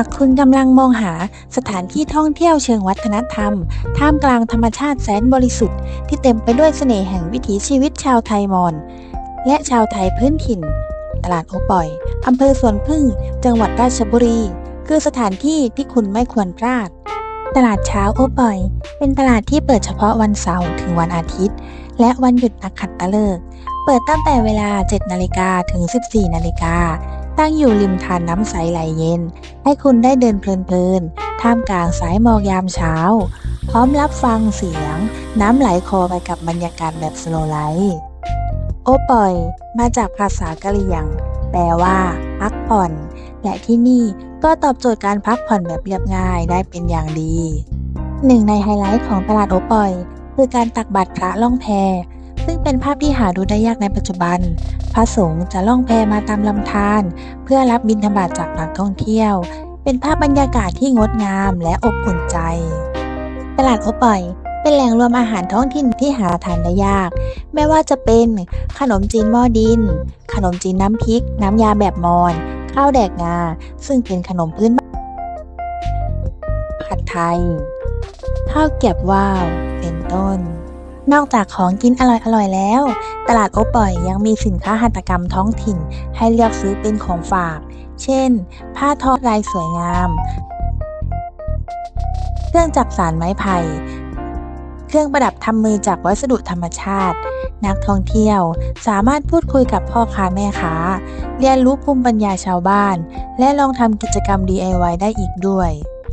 ากคุณกำลังมองหาสถานที่ท่องเที่ยวเชิงวัฒนธรรม ท่ามกลางธรรมชาติแสนบริสุทธิ์ที่เต็มไปด้วยเสน่ห์แห่งวิถีชีวิตชาวไทยมอญและชาวไทยพื้นถิ่น ตลาดโอปอยอำเภอสวนพึ่ง จังหวัดราชบุรี คือสถานที่ที่คุณไม่ควรพลาด ตลาดเช้าโอปอย เป็นตลาดที่เปิดเฉพาะวันเสาร์ถึงวันอาทิตย์ และวันหยุดนักขัตฤกษ์เปิดตั้งแต่เวลา 7 นาฬิกาถึง 14 นาฬิกา ตั้งอยู่ริมทานน้ำใสไหลเย็น ให้คุณได้เดินเพลินๆ ท่ามกลางสายหมอกยามเช้า พร้อมรับฟังเสียง น้ำไหลคอไปกับบรรยากาศแบบสโลไลท์โอปอย มาจากภาษากะเหรี่ยง แปลว่า พักผ่อน และที่นี่ก็ตอบโจทย์การพักผ่อนแบบเรียบง่ายได้เป็นอย่างดี หนึ่งในไฮไลท์ของตลาดโอปอย คือการตักบาตรพระล่องแพ ซึ่งเป็นภาพที่หาดูได้ยากในปัจจุบัน พระสงฆ์จะล่องแพมาตามลำธารเพื่อรับบิณฑบาตจากนักท่องเที่ยว เป็นภาพบรรยากาศที่งดงามและอบอุ่นใจ ตลาดโอปอยเป็นแหล่งรวมอาหารท้องถิ่นที่หาทานได้ยาก ไม่ว่าจะเป็นขนมจีนหม้อดิน ขนมจีนน้ำพริก น้ำยาแบบมอญข้าวแดกงา ซึ่งเป็นขนมพื้นบ้านผัดไทย ข้าวเกรียบว่าว เป็นต้น นอกจากของกินอร่อยๆแล้ว ตลาดโอปอยยังมีสินค้าหัตถกรรมท้องถิ่น ให้เลือกซื้อเป็นของฝาก เช่น ผ้าทอลายสวยงาม เครื่องจักสานไม้ไผ่ เครื่องประดับทำมือจากวัสดุธรรมชาติ นักท่องเที่ยวสามารถพูดคุยกับพ่อค้าแม่ค้า เรียนรู้ภูมิปัญญาชาวบ้าน และลองทำกิจกรรม DIY ได้อีกด้วย